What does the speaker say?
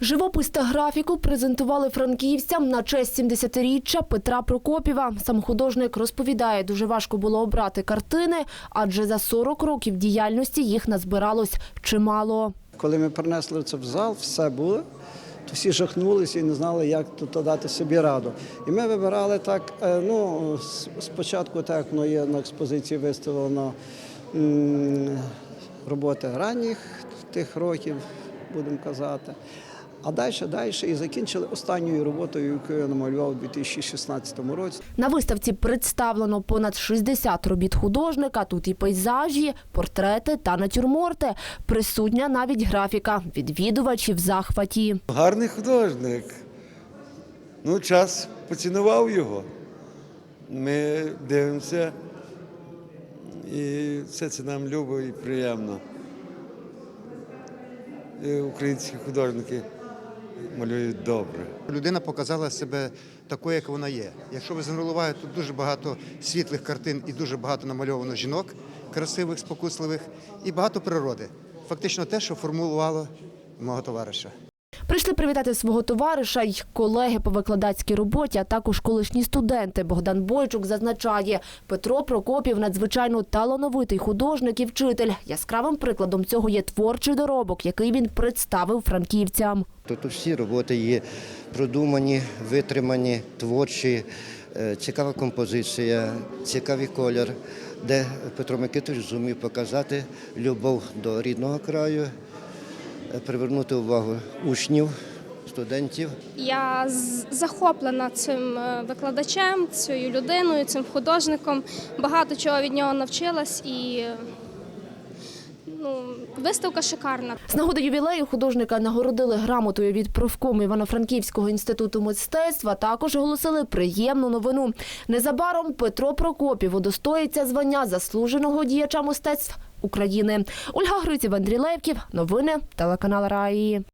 Живопис та графіку презентували франківцям на честь 70-річчя Петра Прокопіва. Сам художник розповідає, дуже важко було обрати картини, адже за 40 років діяльності їх назбиралось чимало. Коли ми принесли це в зал, все було, то всі жахнулися і не знали, як тут дати собі раду. І ми вибирали так, е, ну, спочатку так, воно є на експозиції виставлено роботи ранніх тих років, будемо казати. А далі, далі і закінчили останньою роботою, яку я намалював у 2016 році. На виставці представлено понад 60 робіт художника. Тут і пейзажі, портрети та натюрморти. Присутня навіть графіка. Відвідувачі в захваті. Гарний художник. Ну, час поцінував його. Ми дивимося, і все це нам любо і приємно. І українські художники малюють добре. Людина показала себе такою, як вона є. Якщо ви звернули тут дуже багато світлих картин і дуже багато намальовано жінок, красивих, спокусливих, і багато природи. Фактично те, що формулувало мого товариша. Прийшли привітати свого товариша й колеги по викладацькій роботі, а також колишні студенти. Богдан Бойчук зазначає, Петро Прокопів надзвичайно талановитий художник і вчитель. Яскравим прикладом цього є творчий доробок, який він представив франківцям. Тут всі роботи є продумані, витримані, творчі, е, цікава композиція, цікавий колір, де Петро Микитович зумів показати любов до рідного краю, привернути увагу учнів, студентів. Я захоплена цим е, викладачем, цією людиною, цим художником. Багато чого від нього навчилась і ну, виставка шикарна. З нагоди ювілею художника нагородили грамотою від профкому Івано-Франківського інституту мистецтва. Також оголосили приємну новину. Незабаром Петро Прокопів удостоїться звання заслуженого діяча мистецтв України. Ольга Гриців, Андрій Левків. Новини телеканал Раї.